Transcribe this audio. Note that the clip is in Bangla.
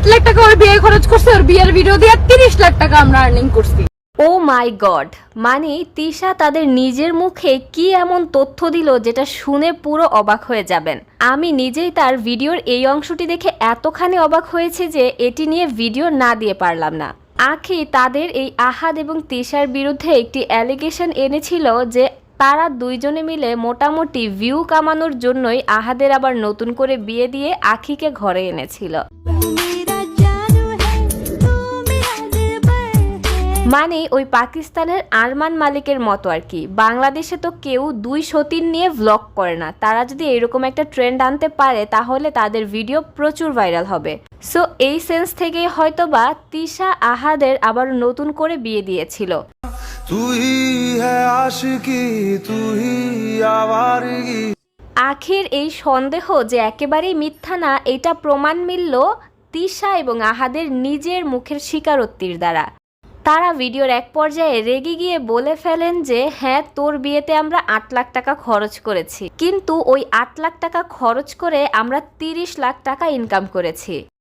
আট লাখ টাকা ওর বিয়ে খরচ করছে, ওর বিয়ের ভিডিও দিয়ে তিরিশ লাখ টাকা আমরা আর্নিং করছি। Oh my god. মানে তিশা তাদের নিজের মুখে কি এমন তথ্য দিল যেটা শুনে পুরো অবাক হয়ে যাবেন। আমি নিজেই তার ভিডিওর এই অংশটি দেখে এতখানি অবাক হয়েছে যে এটি নিয়ে ভিডিও না দিয়ে পারলাম না। আখি তাদের এই আহাদ এবং তিশার বিরুদ্ধে একটি অ্যালিগেশন এনেছিল যে তারা দুইজনে মিলে মোটামুটি ভিউ কামানোর জন্যই আহাদের আবার নতুন করে বিয়ে দিয়ে আখিকে ঘরে এনেছিল। মানে ওই পাকিস্তানের আরমান মালিকের মতো আর কি। বাংলাদেশে তো কেউ দুই সতীন নিয়ে ভ্লগ করে না। তারা যদি এরকম একটা ট্রেন্ড আনতে পারে তাহলে তাদের ভিডিও প্রচুর ভাইরাল হবে। সো এই সেন্স থেকেই হয়তো বা তিশা আহাদের আবার নতুন করে বিয়ে দিয়েছিল। আখির এই সন্দেহ যে একেবারেই মিথ্যা না এটা প্রমাণ মিলল তিশা এবং আহাদের নিজের মুখের স্বীকারোক্তির দ্বারা। তারা ভিডিওর এক পর্যায়ে রেগে গিয়ে বলে ফেলেন যে হ্যাঁ তোর বিয়েতে আমরা আট লাখ টাকা খরচ করেছি। কিন্তু ওই আট লাখ টাকা খরচ করে আমরা তিরিশ লাখ টাকা ইনকাম করেছি।